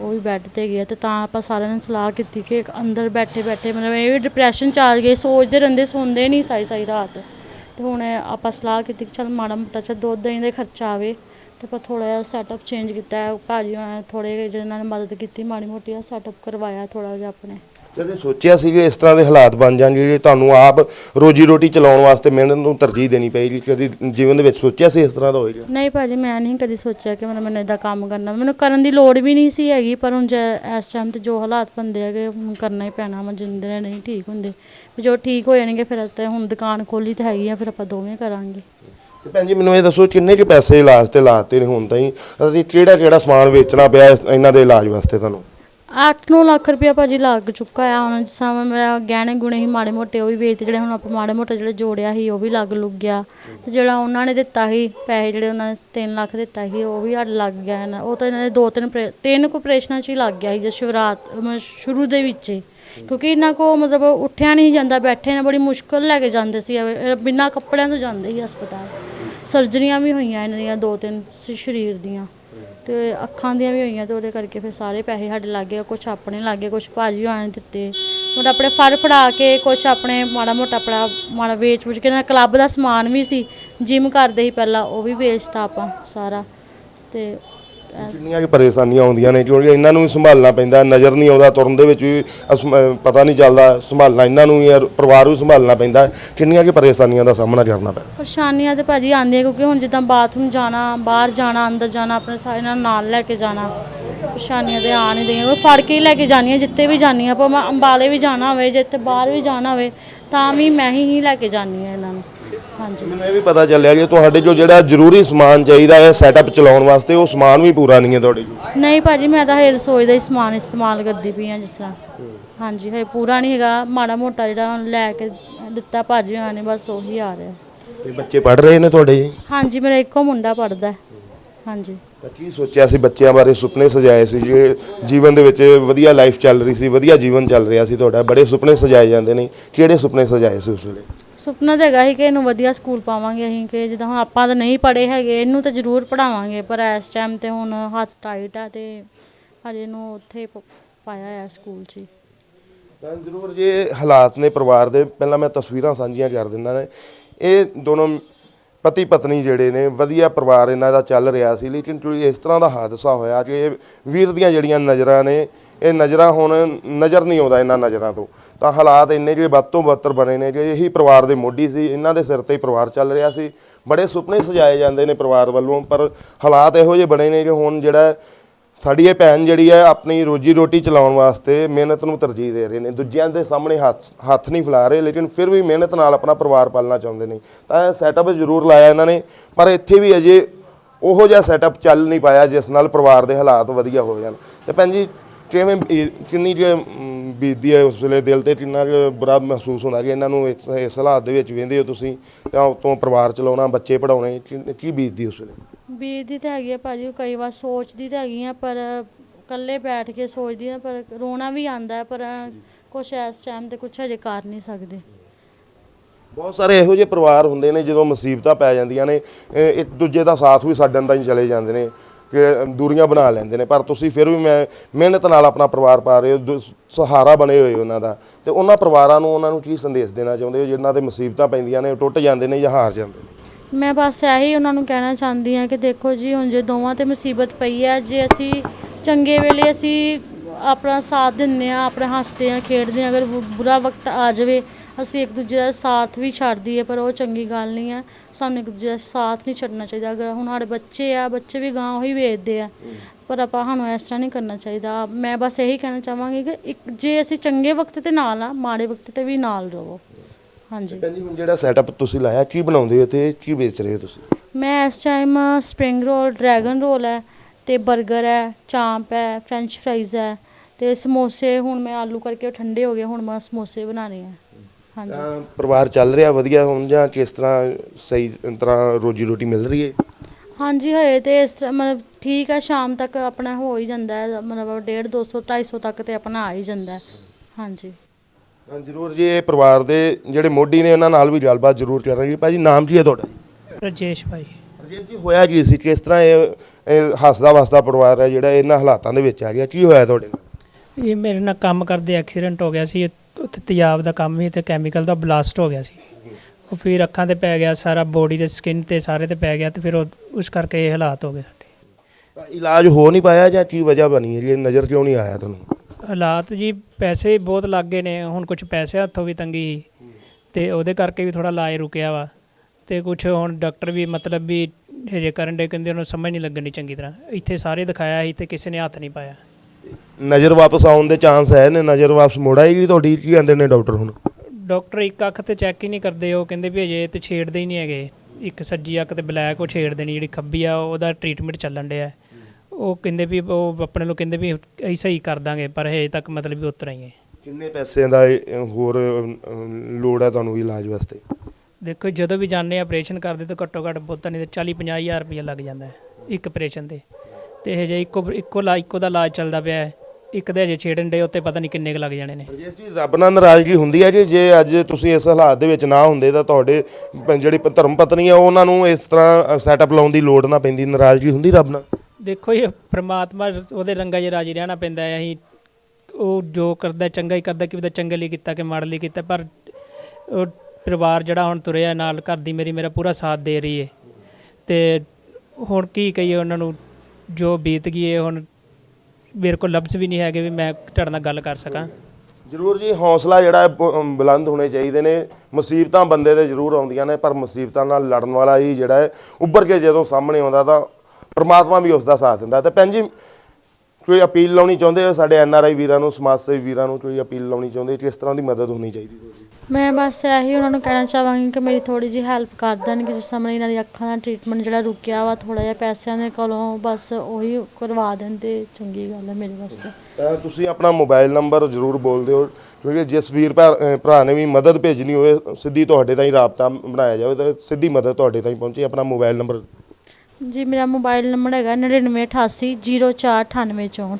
ਉਹ ਵੀ ਬੈੱਡ ਤੇ ਗਿਆ ਅਤੇ ਤਾਂ ਆਪਾਂ ਸਾਰਿਆਂ ਨੇ ਸਲਾਹ ਕੀਤੀ ਕਿ ਅੰਦਰ ਬੈਠੇ ਬੈਠੇ ਮਤਲਬ ਇਹ ਵੀ ਡਿਪਰੈਸ਼ਨ ਚ ਆ ਗਏ, ਸੋਚਦੇ ਰਹਿੰਦੇ ਸੌਂਦੇ ਨਹੀਂ ਸਾਈ ਸਾਈ ਰਾਤ। ਅਤੇ ਹੁਣ ਆਪਾਂ ਸਲਾਹ ਕੀਤੀ ਕਿ ਚਲ ਮਾੜਾ ਮੋਟਾ ਚ ਦੁੱਧ ਦਹੀਂ ਦਾ ਖਰਚਾ ਆਵੇ ਅਤੇ ਆਪਾਂ ਥੋੜ੍ਹਾ ਜਿਹਾ ਸੈਟਅਪ ਚੇਂਜ ਕੀਤਾ ਹੈ ਭਾਜੀ ਹੋਣਾ ਥੋੜੇ ਜਿਹਨਾਂ ਨੇ ਮਦਦ ਕੀਤੀ, ਮਾੜੀ ਮੋਟੀ ਆ ਸੈਟਅਪ ਕਰਵਾਇਆ ਥੋੜ੍ਹਾ ਜਿਹਾ ਆਪਣੇ। ਕਦੇ ਸੋਚਿਆ ਸੀ ਕਿ ਇਸ ਤਰ੍ਹਾਂ ਦੇ ਹਾਲਾਤ ਬਣ ਜਾਣਗੇ ਕਿ ਤੁਹਾਨੂੰ ਆਪ ਰੋਜੀ ਰੋਟੀ ਚਲਾਉਣ ਵਾਸਤੇ ਮਿਹਨਤ ਨੂੰ ਤਰਜੀਹ ਦੇਣੀ ਪਏਗੀ ਕਦੀ ਜੀਵਨ ਦੇ ਵਿੱਚ ਸੋਚਿਆ ਸੀ ਇਸ ਤਰ੍ਹਾਂ ਦਾ ਹੋਏਗਾ? ਨਹੀਂ ਭਾਜੀ ਮੈਂ ਨਹੀਂ ਕਦੀ ਸੋਚਿਆ ਕਿ ਮੈਨੂੰ ਮੈਨੂੰ ਇਦਾਂ ਕੰਮ ਕਰਨਾ ਮੈਨੂੰ ਕਰਨ ਦੀ ਲੋੜ ਵੀ ਨਹੀਂ ਸੀ ਹੈਗੀ ਪਰ ਹੁਣ ਜੇ ਇਸ ਟਾਈਮ ਤੇ ਜੋ ਹਾਲਾਤ ਬੰਦੇ ਹੈਗੇ ਹੁਣ ਕਰਨਾ ਹੀ ਪੈਣਾ ਵਾ ਜਿੰਦੇ ਨਹੀਂ ਠੀਕ ਹੁੰਦੇ। ਵੀ ਜੋ ਠੀਕ ਹੋ ਜਾਣਗੇ ਫਿਰ ਤੇ ਹੁਣ ਦੁਕਾਨ ਖੋਲੀ ਤੇ ਹੈਗੀ ਆ ਫਿਰ ਆਪਾਂ ਦੋਵੇਂ ਕਰਾਂਗੇ। ਤੇ ਭੈਣ ਜੀ ਮੈਨੂੰ ਇਹ ਦੱਸੋ ਕਿੰਨੇ ਕੁ ਪੈਸੇ ਇਲਾਜ ਤੇ ਲਾਤੇ ਨੇ ਹੁਣ ਤਾਈਂ? ਅਤੇ ਕਿਹੜਾ ਕਿਹੜਾ ਸਮਾਨ ਵੇਚਣਾ ਪਿਆ ਇਸ- ਇਹਨਾਂ ਦੇ ਇਲਾਜ ਵਾਸਤੇ ਤੁਹਾਨੂੰ? 8-9 ਲੱਖ ਰੁਪਇਆ ਭਾਜੀ ਲੱਗ ਚੁੱਕਾ ਆ। ਹੁਣ ਜਿਸ ਤਰ੍ਹਾਂ ਮੇਰਾ ਗਹਿਣੇ ਗੁਣੇ ਹੀ ਮਾੜੇ ਮੋਟੇ ਉਹ ਵੀ ਵੇਚਤੇ, ਜਿਹੜੇ ਹੁਣ ਆਪਾਂ ਮਾੜੇ ਮੋਟੇ ਜਿਹੜੇ ਜੋੜਿਆ ਸੀ, ਉਹ ਵੀ ਲੱਗ ਲੁੱਗ ਗਿਆ। ਤੇ ਜਿਹੜਾ ਉਹਨਾਂ ਨੇ ਦਿੱਤਾ ਸੀ ਪੈਸੇ, ਜਿਹੜੇ ਉਹਨਾਂ ਨੇ 3 ਲੱਖ ਦਿੱਤਾ ਸੀ, ਉਹ ਵੀ ਹੱਡ ਲੱਗ ਗਿਆ ਇਹਨਾਂ ਉਹ ਤਾਂ ਇਹਨਾਂ ਦੇ ਦੋ ਤਿੰਨ ਪ੍ਰੇ ਤਿੰਨ ਕੁ ਆਪਰੇਸ਼ਨਾਂ 'ਚ ਹੀ ਲੱਗ ਗਿਆ ਸੀ, ਜੇ ਸ਼ਿਵਰਾਤ ਮਤਲਬ ਸ਼ੁਰੂ ਦੇ ਵਿੱਚ ਹੀ। ਕਿਉਂਕਿ ਇਹਨਾਂ ਕੋ ਮਤਲਬ ਉੱਠਿਆ ਨਹੀਂ ਜਾਂਦਾ, ਬੈਠੇ ਨੇ, ਬੜੀ ਮੁਸ਼ਕਲ ਲੈ ਕੇ ਜਾਂਦੇ ਸੀ। ਇਹ ਬਿਨਾਂ ਕੱਪੜਿਆਂ ਤੋਂ ਜਾਂਦੇ ਸੀ ਹਸਪਤਾਲ। ਸਰਜਰੀਆਂ ਵੀ ਹੋਈਆਂ ਇਹਨਾਂ ਦੀਆਂ ਦੋ ਤਿੰਨ ਸ- ਸਰੀਰ ਦੀਆਂ। ਅਤੇ ਅੱਖਾਂ ਦੀਆਂ ਵੀ ਹੋਈਆਂ ਅਤੇ ਉਹਦੇ ਕਰਕੇ ਫਿਰ ਸਾਰੇ ਪੈਸੇ ਸਾਡੇ ਲੱਗ ਗਏ ਕੁਝ ਆਪਣੇ ਲੱਗ ਗਏ ਕੁਝ ਭਾਜੀ ਹੋਣਾ ਨੇ ਦਿੱਤੇ। ਮਤਲਬ ਆਪਣੇ ਫੜ ਫੜਾ ਕੇ ਕੁਝ ਆਪਣੇ ਮਾੜਾ ਮੋਟਾ ਆਪਣਾ ਮਾੜਾ ਵੇਚ ਵੁਚ ਕੇ ਨਾ ਕਲੱਬ ਦਾ ਸਮਾਨ ਵੀ ਸੀ ਜਿਮ ਕਰਦੇ ਸੀ ਪਹਿਲਾਂ, ਉਹ ਵੀ ਵੇਚਤਾ ਆਪਾਂ ਸਾਰਾ। ਤੇ ਕਿੰਨੀਆਂ ਕਿ ਪਰੇਸ਼ਾਨੀਆਂ ਆਉਂਦੀਆਂ ਨੇ ਕਿਉਂਕਿ ਇਹਨਾਂ ਨੂੰ ਵੀ ਸੰਭਾਲਣਾ ਪੈਂਦਾ ਨਜ਼ਰ ਨਹੀਂ ਆਉਂਦਾ ਤੁਰਨ ਦੇ ਵਿੱਚ ਵੀ ਅਸ- ਅਹ ਪਤਾ ਨਹੀਂ ਚੱਲਦਾ ਸੰਭਾਲਣਾ ਇਹਨਾਂ ਨੂੰ ਵੀ ਹੈ, ਪਰਿਵਾਰ ਨੂੰ ਸੰਭਾਲਣਾ ਪੈਂਦਾ ਕਿੰਨੀਆਂ ਕਿ ਪਰੇਸ਼ਾਨੀਆਂ ਦਾ ਸਾਹਮਣਾ ਕਰਨਾ ਪੈਂਦਾ ਪਰੇਸ਼ਾਨੀਆਂ ਤੇ ਭਾਜੀ ਆਉਂਦੀਆਂ ਕਿਉਂਕਿ ਹੁਣ ਜਿੱਦਾਂ ਬਾਥਰੂਮ ਜਾਣਾ ਬਾਹਰ ਜਾਣਾ ਅੰਦਰ ਜਾਣਾ ਆਪਣੇ ਸਾਰੇ ਨਾਲ ਨਾਲ ਲੈ ਕੇ ਜਾਣਾ ਪਰੇਸ਼ਾਨੀਆਂ ਤੇ ਆ ਨਹੀਂ ਰਹੀਆਂ ਫੜ ਕੇ ਹੀ ਲੈ ਕੇ ਜਾਣੀ ਜਾਣੀਆਂ ਜਿੱਥੇ ਵੀ ਜਾਣੀ ਆਪਾਂ ਮੈਂ ਅੰਬਾਲੇ ਵੀ ਜਾਣਾ ਹੋਵੇ ਜਿੱਥੇ ਬਾਹਰ ਵੀ ਜਾਣਾ ਹੋਵੇ ਤਾਂ ਵੀ ਮੈਂ ਹੀ ਹੀ ਲੈ ਕੇ ਜਾਣੀ ਆ ਇਹਨਾਂ ਨੂੰ। ਹਾਂਜੀ। ਮੈਨੂੰ ਇਹ ਵੀ ਪਤਾ ਚੱਲਿਆ ਕਿ ਤੁਹਾਡੇ ਜੋ ਜਿਹੜਾ ਜ਼ਰੂਰੀ ਸਮਾਨ ਚਾਹੀਦਾ ਹੈ ਸੈਟਅਪ ਚਲਾਉਣ ਵਾਸਤੇ ਉਹ ਸਮਾਨ ਵੀ ਪੂਰਾ ਨਹੀਂ ਹੈ ਤੁਹਾਡੇ ਕੋਲ। ਨਹੀਂ ਭਾਜੀ ਮੈਂ ਤਾਂ ਹੇ ਰਸੋਈ ਦਾ ਹੀ ਸਮਾਨ ਇਸਤੇਮਾਲ ਕਰਦੀ ਪਈ ਆ ਜਿਸ ਤਰ੍ਹਾਂ। ਹਾਂਜੀ ਹੇ ਪੂਰਾ ਨਹੀਂ ਹੈਗਾ। ਮਾੜਾ ਮੋਟਾ ਜਿਹੜਾ ਹੁਣ ਲੈ ਕੇ ਦਿੱਤਾ ਭਾਜੀ ਹੋਣਾ ਨੇ ਬਸ ਉਹੀ ਆ ਰਿਹਾ। ਤੇ ਬੱਚੇ ਪੜ ਰਹੇ ਨੇ ਤੁਹਾਡੇ? ਜੀ ਹਾਂਜੀ ਮੇਰਾ ਇੱਕੋ ਮੁੰਡਾ ਪੜਦਾ ਹਾਂਜੀ। ਤਾਂ ਕੀ ਸੋਚਿਆ ਸੀ ਬੱਚਿਆਂ ਬਾਰੇ? ਸੁਪਨੇ ਸਜਾਏ ਸੀ ਜੇ। ਜੀਵਨ ਦੇ ਵਿੱਚ ਵਧੀਆ ਲਾਈਫ ਚੱਲ ਰਹੀ ਸੀ ਵਧੀਆ ਜੀਵਨ ਚੱਲ ਰਿਹਾ ਸੀ ਤੁਹਾਡਾ। ਬੜੇ ਸੁਪਨੇ ਸਜਾਏ ਜਾਂਦੇ ਨੇ। ਕਿਹੜੇ ਸੁਪਨੇ ਸਜਾਏ ਸੀ ਉਸ ਵੇਲੇ? ਸੁਪਨਾ ਤਾਂ ਹੈਗਾ ਸੀ ਕਿ ਇਹਨੂੰ ਵਧੀਆ ਸਕੂਲ ਪਾਵਾਂਗੇ ਅਸੀਂ, ਕਿ ਜਿੱਦਾਂ ਹੁਣ ਆਪਾਂ ਤਾਂ ਨਹੀਂ ਪੜ੍ਹੇ ਹੈਗੇ, ਇਹਨੂੰ ਤਾਂ ਜ਼ਰੂਰ ਪੜਾਵਾਂਗੇ ਪਰ ਇਸ ਟਾਈਮ ਤੇ ਹੁਣ ਹੱਥ ਟਾਈਟ ਆ ਤੇ ਹਜੇ ਇਹਨੂੰ ਉੱਥੇ ਪ- ਪਾਇਆ ਹੋਇਆ ਸਕੂਲ 'ਚ ਹੀ। ਤਾਂ ਜ਼ਰੂਰ, ਜੇ ਹਾਲਾਤ ਨੇ ਪਰਿਵਾਰ ਦੇ, ਪਹਿਲਾਂ ਮੈਂ ਤਸਵੀਰਾਂ ਸਾਂਝੀਆਂ ਕਰ ਦਿੰਦਾ ਨੇ। ਇਹ ਦੋਨੋਂ ਪਤੀ ਪਤਨੀ ਜਿਹੜੇ ਨੇ, ਵਧੀਆ ਪਰਿਵਾਰ ਇਹਨਾਂ ਦਾ ਚੱਲ ਰਿਹਾ ਸੀ, ਲੇਕਿਨ ਕੋਈ ਇਸ ਤਰ੍ਹਾਂ ਦਾ ਹਾਦਸਾ ਹੋਇਆ ਕਿ ਇਹ ਵੀਰ ਦੀਆਂ ਜਿਹੜੀਆਂ ਨਜ਼ਰਾਂ ਨੇ ਇਹ ਨਜ਼ਰਾਂ ਹੁਣ ਨਜ਼ਰ ਨਹੀਂ ਆਉਂਦਾ ਇਹਨਾਂ ਨਜ਼ਰਾਂ ਤੋਂ। ਤਾਂ ਹਾਲਾਤ ਇੰਨੇ ਜਿਹੜੇ ਵੱਧ ਤੋਂ ਬੱਤਰ ਬਣੇ ਨੇ ਕਿ ਇਹੀ ਪਰਿਵਾਰ ਦੇ ਮੋਢੀ ਸੀ, ਇਹਨਾਂ ਦੇ ਸਿਰ ਤੇ ਹੀ ਪਰਿਵਾਰ ਚੱਲ ਰਿਹਾ ਸੀ। ਬੜੇ ਸੁਪਨੇ ਸਜਾਏ ਜਾਂਦੇ ਨੇ ਪਰਿਵਾਰ ਵੱਲੋਂ, ਪਰ ਹਾਲਾਤ ਇਹੋ ਜਿਹੇ ਬਣੇ ਨੇ ਕਿ ਹੁਣ ਜਿਹੜਾ ਸਾਡੀ ਇਹ ਭੈਣ ਜਿਹੜੀ ਹੈ, ਆਪਣੀ ਰੋਜੀ ਰੋਟੀ ਚਲਾਉਣ ਵਾਸਤੇ ਮਿਹਨਤ ਨੂੰ ਤਰਜੀਹ ਦੇ ਰਹੇ ਨੇ। ਦੂਜਿਆਂ ਦੇ ਸਾਹਮਣੇ ਹੱਥ ਹੱਥ ਨਹੀਂ ਫੈਲਾ ਰਹੇ, ਲੇਕਿਨ ਫਿਰ ਵੀ ਮਿਹਨਤ ਨਾਲ ਆਪਣਾ ਪਰਿਵਾਰ ਪਾਲਣਾ ਚਾਹੁੰਦੇ ਨੇ। ਤਾਂ ਇਹ ਸੈਟਅਪ ਜ਼ਰੂਰ ਲਾਇਆ ਇਹਨਾਂ ਨੇ, ਪਰ ਇੱਥੇ ਵੀ ਅਜੇ ਉਹੋ ਜਿਹਾ ਸੈਟਅਪ ਚੱਲ ਨਹੀਂ ਪਾਇਆ, ਜਿਸ ਨਾਲ ਪਰਿਵਾਰ ਦੇ ਹਾਲਾਤ ਵਧੀਆ ਹੋ ਜਾਣ। ਤੇ ਭੈਣ ਜੀ ਕਿਵੇਂ ਕਿੰਨੀ ਜੇ ਬੀਤਦੀ ਹੈ ਉਸ ਵੇਲੇ ਦਿਲ ਤੇ ਕਿੰਨਾ ਕੁ ਬੁਰਾ ਮਹਿਸੂਸ ਹੁੰਦਾ ਕਿ ਇਹਨਾਂ ਨੂੰ ਇਸ ਇਸ ਹਾਲਾਤ ਦੇ ਵਿੱਚ ਵੇਂਦੇ ਹੋ ਤੁਸੀਂ ਤਾਂ ਉਤੋਂ ਪਰਿਵਾਰ ਚਲਾਉਣਾ ਬੱਚੇ ਪੜਾਉਣੇ ਕੀ- ਬੀਤਦੀ ਉਸ ਵੇਲੇ? ਬੀਤਦੀ ਤਾਂ ਹੈਗੀ ਆ ਭਾਜੀ ਕਈ ਵਾਰ ਸੋਚਦੀ ਤਾਂ ਹੈਗੀ ਆ ਪਰ ਇਕੱਲੇ ਬੈਠ ਕੇ ਸੋਚਦੀ ਆ ਪਰ ਰੋਣਾ ਵੀ ਆਂਦਾ ਪਰ ਕੁਛ ਇਸ ਟਾਈਮ ਤੇ ਕੁਛ ਹਜੇ ਕਰ ਨਹੀਂ ਸਕਦੇ। ਬਹੁਤ ਸਾਰੇ ਇਹੋ ਜਿਹੇ ਪਰਿਵਾਰ ਹੁੰਦੇ ਨੇ ਜਦੋਂ ਮੁਸੀਬਤਾਂ ਪੈ ਜਾਂਦੀਆਂ ਨੇ ਇਹ ਇੱਕ ਦੂਜੇ ਦਾ ਸਾਥ ਵੀ ਛੱਡਣ ਦਾ ਹੀ ਚਲੇ ਜਾਂਦੇ ਨੇ। ਦੂਰੀਆਂ ਬਣਾ ਲੈਂਦੇ ਨੇ, ਪਰ ਤੁਸੀਂ ਫਿਰ ਵੀ ਮੈਂ ਮਿਹਨਤ ਨਾਲ ਆਪਣਾ ਪਰਿਵਾਰ ਪਾ ਰਹੇ ਹੋ ਦੁ- ਸਹਾਰਾ ਬਣੇ ਹੋਏ ਹੋ ਉਹਨਾਂ ਦਾ। ਤੇ ਉਹਨਾਂ ਪਰਿਵਾਰਾਂ ਨੂੰ ਉਹਨਾਂ ਨੂੰ ਕੀ ਸੰਦੇਸ਼ ਦੇਣਾ ਚਾਹੁੰਦੇ ਹੋ, ਜਿਨ੍ਹਾਂ ਤੇ ਮੁਸੀਬਤਾਂ ਪੈਂਦੀਆਂ ਨੇ, ਉਹ ਟੁੱਟ ਜਾਂਦੇ ਨੇ ਜਾਂ ਹਾਰ ਜਾਂਦੇ ਨੇ? ਮੈਂ ਬਸ ਇਹੀ ਉਹਨਾਂ ਨੂੰ ਕਹਿਣਾ ਚਾਹੁੰਦੀ ਹਾਂ ਕਿ ਦੇਖੋ ਜੀ, ਹੁਣ ਜੇ ਦੋਵਾਂ ਤੇ ਮੁਸੀਬਤ ਪਈ ਹੈ, ਜੇ ਅਸੀਂ ਚੰਗੇ ਵੇਲੇ ਅਸੀਂ ਆਪਣਾ ਸਾਥ ਦਿੰਦੇ ਆ ਆਪਣਾ ਹੱਸਦੇ ਆ ਖੇਡਦੇ ਆ ਅਗਰ ਬੁ- ਬੁਰਾ ਵਕਤ ਆ ਜਾਵੇ ਅਸੀਂ ਇੱਕ ਦੂਜੇ ਦਾ ਸਾਥ ਵੀ ਛੱਡ ਦਈਏ ਪਰ ਉਹ ਚੰਗੀ ਗੱਲ ਨਹੀਂ ਹੈ। ਸਾਨੂੰ ਇੱਕ ਦੂਜੇ ਦਾ ਸਾਥ ਨਹੀਂ ਛੱਡਣਾ ਚਾਹੀਦਾ। ਅਗਰ ਹੁਣ ਸਾਡੇ ਬੱਚੇ ਆ ਬੱਚੇ ਵੀ ਗਾਂ ਉਹੀ ਵੇਚਦੇ ਆ। ਪਰ ਆਪਾਂ ਸਾਨੂੰ ਇਸ ਤਰ੍ਹਾਂ ਨਹੀਂ ਕਰਨਾ ਚਾਹੀਦਾ। ਮੈਂ ਬਸ ਇਹੀ ਕਹਿਣਾ ਚਾਹਾਂਗੀ ਕਿ ਇੱਕ ਜੇ ਅਸੀਂ ਚੰਗੇ ਵਕਤ ਤੇ ਨਾਲ ਆ ਮਾੜੇ ਵਕਤ ਤੇ ਵੀ ਨਾਲ ਰਹੋ। ਹਾਂਜੀ। ਭੈਣ ਜੀ ਹੁਣ ਜਿਹੜਾ ਸੈਟਅਪ ਤੁਸੀਂ ਲਾਇਆ ਕੀ ਬਣਾਉਂਦੇ ਹੋ ਤੇ ਕੀ ਵੇਚ ਰਹੇ ਹੋ ਤੁਸੀਂ? ਮੈਂ ਇਸ time spring roll dragon roll ਹੈ ਤੇ 버ਗਰ ਹੈ ਚਾਂਪ ਹੈ ਫ੍ਰੈਂਚ ਫਰਾਈਜ਼ ਹੈ ਤੇ ਸਮੋਸੇ ਹੁਣ ਮੈਂ ਆਲੂ ਕਰਕੇ ਠੰਡੇ ਹੋ ਗਏ ਹੁਣ ਮੈਂ ਸਮੋਸੇ ਬਣਾਣੇ ਆ। ਤਾਂ ਪਰਿਵਾਰ ਚੱਲ ਰਿਹਾ ਵਧੀਆ ਹੁਣ ਜਾਂ ਕਿਸ ਤਰ੍ਹਾਂ ਸਹੀ ਤਰ੍ਹਾਂ ਰੋਜੀ ਰੋਟੀ ਮਿਲ ਰਹੀ ਹੈ? ਹਾਂਜੀ ਹਏ ਤੇ ਇਸ ਤਰ੍ਹਾਂ ਮਤਲਬ ਠੀਕ ਹੈ ਸ਼ਾਮ ਤੱਕ ਆਪਣਾ ਹੋ ਹੀ ਜਾਂਦਾ ਹੈ ਮਤਲਬ 1.5 200 250 ਤੱਕ ਤੇ ਆਪਣਾ ਆ ਹੀ ਜਾਂਦਾ ਹੈ। ਹਾਂਜੀ। ਹਾਂ ਜਰੂਰ ਜੀ ਇਹ ਪਰਿਵਾਰ ਦੇ ਜਿਹੜੇ ਮੋਢੀ ਨੇ ਉਹਨਾਂ ਨਾਲ ਵੀ ਗੱਲਬਾਤ ਜ਼ਰੂਰ ਕਰਾਂਗੇ। ਭਾਜੀ ਨਾਮ ਕੀ ਹੈ ਤੁਹਾਡਾ? ਰਜੇਸ਼ ਭਾਈ। ਰਜੇਸ਼ ਜੀ ਹੋਇਆ ਕੀ ਸੀ? ਕਿਸ ਤਰ੍ਹਾਂ ਇਹ ਇਹ ਹੱਸਦਾ ਵਸਦਾ ਪਰਿਵਾਰ ਹੈ ਜਿਹੜਾ ਇਹਨਾਂ ਹਾਲਾਤਾਂ ਦੇ ਵਿੱਚ ਆ ਗਿਆ? ਕੀ ਹੋਇਆ ਤੁਹਾਡੇ ਨਾਲ? ਇਹ ਮੇਰੇ ਨਾਲ ਕੰਮ ਕਰਦੇ ਐਕਸੀਡੈਂਟ ਹੋ ਗਿਆ ਸੀ ਉੱਥੇ ਤੇਜ਼ਾਬ ਦਾ ਕੰਮ ਹੀ ਤੇ ਕੈਮੀਕਲ ਦਾ ਬਲਾਸਟ ਹੋ ਗਿਆ ਸੀ। ਉਹ ਫਿਰ ਅੱਖਾਂ ਤੇ ਪੈ ਗਿਆ ਸਾਰਾ ਬੋਡੀ ਦੇ ਸਕਿਨ ਤੇ ਸਾਰੇ ਤੇ ਪੈ ਗਿਆ ਤੇ ਫਿਰ ਉਹ ਉਸ ਕਰਕੇ ਇਹ ਹਾਲਾਤ ਹੋ ਗਏ ਸਾਡੇ। ਤਾਂ ਇਲਾਜ ਹੋ ਨਹੀਂ ਪਾਇਆ ਜਾਂ ਕੀ ਵਜ੍ਹਾ ਬਣੀ ਹੈ? ਜੀ ਇਹ ਨਜ਼ਰ ਕਿਉਂ ਨਹੀਂ ਆਇਆ ਤੁਹਾਨੂੰ? ਹਾਲਾਤ ਜੀ ਪੈਸੇ ਬਹੁਤ ਲੱਗ ਗਏ ਨੇ ਹੁਣ ਕੁਝ ਪੈਸੇ ਹੱਥੋਂ ਵੀ ਤੰਗੀ ਸੀ ਤੇ ਉਹਦੇ ਕਰਕੇ ਵੀ ਥੋੜਾ ਇਲਾਜ ਰੁਕਿਆ ਵਾ ਤੇ ਕੁਝ ਹੁਣ ਡਾਕਟਰ ਵੀ ਮਤਲਬ ਵੀ ਹਜੇ ਕਰਨ ਦੇ ਕਹਿੰਦੇ ਉਹਨੂੰ ਸਮਝ ਨਹੀਂ ਲੱਗਣੀ ਚੰਗੀ ਤਰ੍ਹਾਂ। ਇੱਥੇ ਸਾਰੇ ਦਿਖਾਇਆ ਸੀ ਤੇ ਕਿਸੇ ਨੇ ਹੱਥ ਨਹੀਂ ਪਾਇਆ। ਨਜ਼ਰ ਵਾਪਸ ਆਉਣ ਦੇ ਚਾਂਸ ਹੈ ਨੇ ਨਜ਼ਰ ਵਾਪਸ ਮੁੜ ਆਏਗੀ ਤੁਹਾਡੀ? ਕੀ ਕਹਿੰਦੇ ਨੇ ਡਾਕਟਰ ਹੁਣ? ਡਾਕਟਰ ਇੱਕ ਅੱਖ ਤੇ ਚੈੱਕ ਹੀ ਨਹੀਂ ਕਰਦੇ ਉਹ ਕਹਿੰਦੇ ਵੀ ਅਜੇ ਤੇ ਛੇੜਦੇ ਹੀ ਨਹੀਂ ਹੈਗੇ। ਇੱਕ ਸੱਜੀ ਅੱਖ ਤੇ ਬਲੈਕ ਉਹ ਛੇੜਦੇ ਨਹੀਂ ਜਿਹੜੀ ਖੱਬੀ ਆ ਉਹਦਾ ਟ੍ਰੀਟਮੈਂਟ ਚੱਲਣ ਡਿਆ। ਉਹ ਕਹਿੰਦੇ ਵੀ ਉਹ ਆਪਣੇ ਨੂੰ ਕਹਿੰਦੇ ਵੀ ਅਸੀਂ ਸਹੀ ਕਰ ਦਾਂਗੇ ਪਰ ਹਜੇ ਤੱਕ ਮਤਲਬ ਵੀ ਉਤਰਾ ਹੀ ਹੈ। ਕਿੰਨੇ ਪੈਸਿਆਂ ਦਾ ਇਹ ਹੋਰ ਅਮ, ਲੋੜ ਹੈ ਤੁਹਾਨੂੰ ਇਲਾਜ ਵਾਸਤੇ? ਦੇਖੋ ਜਦੋਂ ਵੀ ਜਾਂਦੇ ਆ ਆਪਰੇਸ਼ਨ ਕਰਦੇ ਤਾਂ ਘੱਟੋ ਘੱਟ ਬਹੁਤਾ ਨਹੀਂ ਤੇ 40 50 ਹਜ਼ਾਰ ਰੁਪਏ ਲੱਗ ਜਾਂਦਾ ਹੈ ਇੱਕ ਆਪਰੇਸ਼ਨ ਤੇ। ਤੇ ਹਜੇ ਇੱਕੋ ਇੱਕੋ ਲਾ ਇੱਕੋ ਦਾ ਇਲਾਜ ਚੱਲਦਾ ਪਿਆ ਹੈ। ਇੱਕ ਦੇ ਹਜੇ ਛੇੜਨ ਦੇ ਉੱਤੇ ਪਤਾ ਨਹੀਂ ਕਿੰਨੇ ਕੁ ਲੱਗ ਜਾਣੇ ਨੇ। ਰਜੇਸ਼ ਜੀ ਰੱਬ ਨਾਲ ਨਾਰਾਜ਼ਗੀ ਹੁੰਦੀ ਹੈ ਜੀ ਜੇ ਅੱਜ ਤੁਸੀਂ ਇਸ ਹਾਲਾਤ ਦੇ ਵਿੱਚ ਨਾ ਹੁੰਦੇ ਤਾਂ ਤੁਹਾਡੇ ਪ- ਜਿਹੜੀ ਪ- ਧਰਮ ਪਤਨੀ ਆ ਉਹਨਾਂ ਨੂੰ ਇਸ ਤਰ੍ਹਾਂ ਸੈਟਅਪ ਲਾਉਣ ਦੀ ਲੋੜ ਨਾ ਪੈਂਦੀ ਨਾਰਾਜ਼ਗੀ ਹੁੰਦੀ ਰੱਬ ਨਾਲ? ਦੇਖੋ ਇਹ ਪ੍ਰਮਾਤਮਾ ਉਹਦੇ ਰੰਗਾਂ 'ਚ ਰਾਜੀ ਰਹਿਣਾ ਪੈਂਦਾ ਹੈ ਅਸੀਂ ਉਹ ਜੋ ਕਰਦਾ ਚੰਗਾ ਹੀ ਕਰਦਾ ਕਿ ਉਹਦਾ ਚੰਗੇ ਲਈ ਕੀਤਾ ਕਿ ਮਾੜੇ ਲਈ ਕੀਤਾ ਪਰ ਉਹ ਪਰਿਵਾਰ ਜਿਹੜਾ ਹੁਣ ਤੁਰਿਆ ਨਾਲ ਘਰ ਦੀ ਮੇਰੀ ਮੇਰਾ ਪੂਰਾ ਸਾਥ ਦੇ ਰਹੀ ਹੈ ਤੇ ਹੁਣ ਕੀ ਕਹੀਏ ਉਹਨਾਂ ਨੂੰ ਜੋ ਬੀਤ ਗਈ ਹੈ ਹੁਣ ਮੇਰੇ ਕੋਲ ਲਫ਼ਜ਼ ਵੀ ਨਹੀਂ ਹੈਗੇ ਵੀ ਮੈਂ ਤੁਹਾਡੇ ਨਾਲ ਗੱਲ ਕਰ ਸਕਾਂ। ਜ਼ਰੂਰ ਜੀ, ਹੌਸਲਾ ਜਿਹੜਾ ਹੈ ਬ- ਅਮ, ਬੁਲੰਦ ਹੋਣੇ ਚਾਹੀਦੇ ਨੇ। ਮੁਸੀਬਤਾਂ ਬੰਦੇ ਤੇ ਜ਼ਰੂਰ ਆਉਂਦੀਆਂ ਨੇ, ਪਰ ਮੁਸੀਬਤਾਂ ਨਾਲ ਲੜਨ ਵਾਲਾ ਹੀ ਜਿਹੜਾ ਹੈ, ਉੱਭਰ ਕੇ ਜਦੋਂ ਸਾਹਮਣੇ ਆਉਂਦਾ ਤਾਂ ਪਰਮਾਤਮਾ ਵੀ ਉਸ ਦਾ ਸਾਥ ਦਿੰਦਾ। ਤੇ ਭੈਣ ਜੀ ਕੋਈ ਅਪੀਲ ਲਾਉਣੀ ਚਾਹੁੰਦੇ ਹੋ ਸਾਡੇ ਐਨ ਆਰ ਆਈ ਵੀਰਾਂ ਨੂੰ ਸਮਾਜ ਸੇਵੀ ਵੀਰਾਂ ਨੂੰ ਕੋਈ ਅਪੀਲ ਲਾਉਣੀ ਚਾਹੁੰਦੇ ਹੋ? ਕਿਸ ਤਰ੍ਹਾਂ ਦੀ ਮਦਦ ਹੋਣੀ ਚਾਹੀਦੀ ਤੁਹਾਡੀ ਮੈਂ ਬਸ ਇਹੀ ਉਹਨਾਂ ਨੂੰ ਕਹਿਣਾ ਚਾਹਾਂਗੀ ਕਿ ਮੇਰੀ ਥੋੜੀ ਜਿਹੀ ਹੈਲਪ ਕਰ ਦੇਣ ਕਿ ਜਿਸ ਸਮੇਂ ਇਹਨਾਂ ਦੀ ਅੱਖਾਂ ਦਾ ਟ੍ਰੀਟਮੈਂਟ ਜਿਹੜਾ ਰੁਕਿਆ ਵਾ ਥੋੜਾ ਜਿਹਾ ਪੈਸਿਆਂ ਦੇ ਕੋਲੋਂ ਬਸ ਉਹੀ ਕਰਵਾ ਦੇਣ ਤੇ ਚੰਗੀ ਗੱਲ ਹੈ ਮੇਰੇ ਵਾਸਤੇ ਤਾਂ ਤੁਸੀਂ ਆਪਣਾ ਮੋਬਾਈਲ ਨੰਬਰ ਜ਼ਰੂਰ ਬੋਲ ਦਿਓ ਕਿਉਂਕਿ ਜਿਸ ਵੀਰ ਅਹ ਭਰਾ ਨੇ ਵੀ ਮਦਦ ਭੇਜਣੀ ਹੋਵੇ ਸਿੱਧੀ ਤੁਹਾਡੇ ਤਾਈਂ ਰਾਬਤਾ ਬਣਾਇਆ ਜਾਵੇ ਤਾਂ ਸਿੱਧੀ ਮਦਦ ਤੁਹਾਡੇ ਤਾਈਂ ਪਹੁੰਚੇ ਆਪਣਾ ਮੋਬਾਈਲ ਨੰਬਰ ਜੀ, ਮੇਰਾ ਮੋਬਾਈਲ ਨੰਬਰ ਹੈਗਾ 9988049864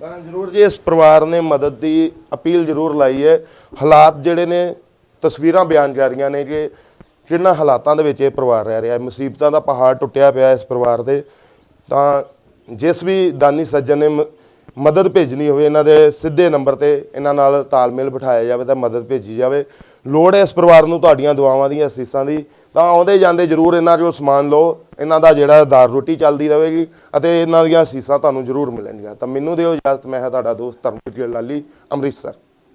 ਤਾਂ ਜ਼ਰੂਰ ਜੀ, ਇਸ ਪਰਿਵਾਰ ਨੇ ਮਦਦ ਦੀ ਅਪੀਲ ਜ਼ਰੂਰ ਲਾਈ ਹੈ। ਹਾਲਾਤ ਜਿਹੜੇ ਨੇ, ਤਸਵੀਰਾਂ ਬਿਆਨ ਜਾ ਰਹੀਆਂ ਨੇ ਕਿ ਕਿੰਨਾ ਹਾਲਾਤਾਂ ਦੇ ਵਿੱਚ ਇਹ ਪਰਿਵਾਰ ਰਹਿ ਰਿਹਾ ਹੈ। ਮੁਸੀਬਤਾਂ ਦਾ ਪਹਾੜ ਟੁੱਟਿਆ ਪਿਆ ਇਸ ਪਰਿਵਾਰ ਦੇ। ਤਾਂ ਜਿਸ ਵੀ ਦਾਨੀ ਸੱਜਣ ਨੇ ਮ- ਮਦਦ ਭੇਜਣੀ ਹੋਵੇ, ਇਹਨਾਂ ਦੇ ਸਿੱਧੇ ਨੰਬਰ ਤੇ ਇਹਨਾਂ ਨਾਲ ਤਾਲਮੇਲ ਬਿਠਾਇਆ ਜਾਵੇ ਤਾਂ ਮਦਦ ਭੇਜੀ ਜਾਵੇ। ਲੋੜ ਹੈ ਇਸ ਪਰਿਵਾਰ ਨੂੰ ਤੁਹਾਡੀਆਂ ਦੁਆਵਾਂ ਦੀਆਂ ਅਸੀਸਾਂ ਦੀ। ਤਾਂ ਆਉਂਦੇ ਜਾਂਦੇ ਜਰੂਰ ਇਹਨਾਂ 'ਚੋਂ ਸਮਾਨ ਲਓ, ਇਹਨਾਂ ਦਾ ਜਿਹੜਾ ਦਾਰ ਰੋਟੀ ਚੱਲਦੀ ਰਹੇਗੀ ਅਤੇ ਇਹਨਾਂ ਦੀਆਂ ਸੀਸਾਂ ਤੁਹਾਨੂੰ ਜਰੂਰ ਮਿਲਣਗੀਆਂ। ਤਾਂ ਮੈਨੂੰ ਦਿਓ ਇਜਾਜ਼ਤ, ਮੈਂ ਹਾਂ ਤੁਹਾਡਾ ਦੋਸਤ ਧਰਮਪ੍ਰੀਤ ਲਾਲੀ, ਅੰਮ੍ਰਿਤਸਰ।